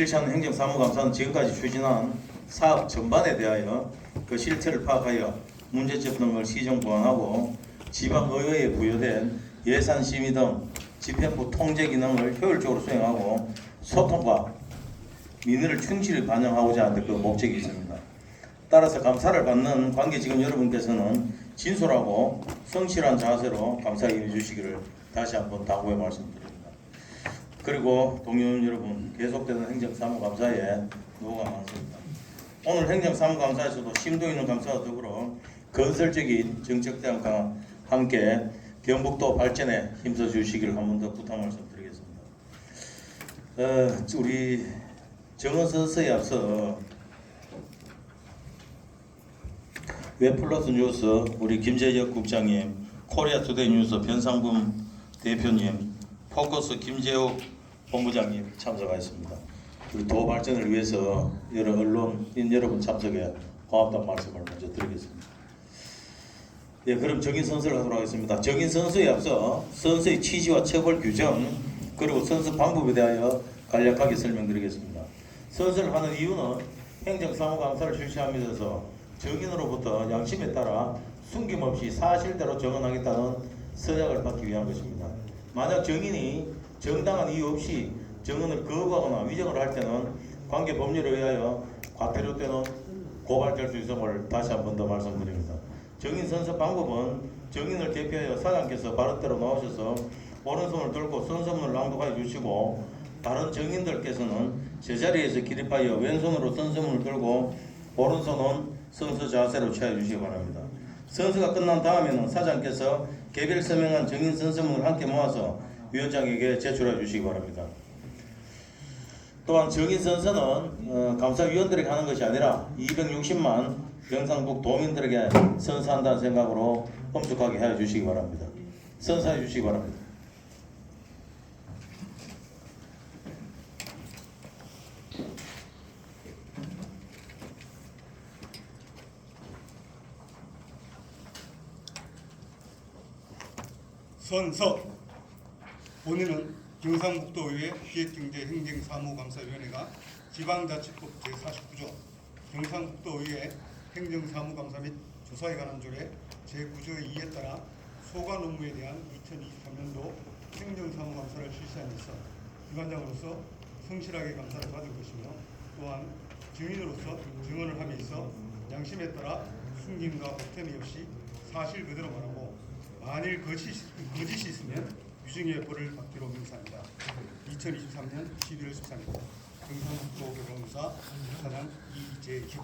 실시하는 행정사무감사는 지금까지 추진한 사업 전반에 대하여 그 실태를 파악하여 문제점 등을 시정 보완하고 지방의회에 부여된 예산 심의 등 집행부 통제 기능을 효율적으로 수행하고 소통과 민의를 충실히 반영하고자 하는 그 목적이 있습니다. 따라서 감사를 받는 관계직원 여러분께서는 진솔하고 성실한 자세로 감사에 임해 주시기를 다시 한번 당부의 말씀드립니다. 그리고 동료원 여러분 계속되는 행정사무감사에 노고가 많습니다. 오늘 행정사무감사에서도 심도 있는 감사와 더불어 건설적인 정책 대응과 함께 경북도 발전에 힘써 주시기를 한 번 더 부탁 말씀드리겠습니다. 어, 우리 정원 선서에 앞서 웹플러스 뉴스 우리 김재혁 국장님, 코리아 투데이 뉴스 변상범 대표님, 포커스 김재욱 본부장님 참석하였습니다. 우리 도 발전을 위해서 여러 언론인 여러분 참석에 고맙다는 말씀을 먼저 드리겠습니다. 예, 그럼 정인 선서를 하도록 하겠습니다. 정인 선서에 앞서 선서의 취지와 처벌 규정 그리고 선서 방법에 대하여 간략하게 설명드리겠습니다. 선서를 하는 이유는 행정사무감사를 실시하면서 정인으로부터 양심에 따라 숨김없이 사실대로 정언하겠다는 서약을 받기 위한 것입니다. 만약 정인이 정당한 이유 없이 정언을 거부하거나 위정을 할 때는 관계 법률에 의하여 과태료 때는 고발될 수 있음을 다시 한 번 더 말씀드립니다. 정인 선서 방법은 정인을 대표하여 사장께서 바른대로 나오셔서 오른손을 들고 선서문을 낭독하여 주시고 다른 정인들께서는 제자리에서 기립하여 왼손으로 선서문을 들고 오른손은 선서 자세로 취하여 주시기 바랍니다. 선서가 끝난 다음에는 사장께서 개별 서명한 정인 선서문을 함께 모아서 위원장에게 제출해 주시기 바랍니다. 또한 정인 선서는 어, 감사위원들에게 하는 것이 아니라 260만 경상북 도민들에게 선서한다는 생각으로 엄숙하게 해 주시기 바랍니다. 선서해 주시기 바랍니다. 선서. 본인은 경상북도의회 기획경제행정사무감사위원회가 지방자치법 제49조 경상북도의회 행정사무감사 및 조사에 관한 조례 제9조의 2에 따라 소관 업무에 대한 2023년도 행정사무감사를 실시하면서 기관장으로서 성실하게 감사를 받을 것이며 또한 증인으로서 증언을 하면서 양심에 따라 숨김과 보탬이 없이 사실 그대로 말하고 만일 거짓이, 거짓이 있으면 유증의 벌을 받기로 명사합니다. 2023년 11월 13일 경상북도 교정사 사장 이재규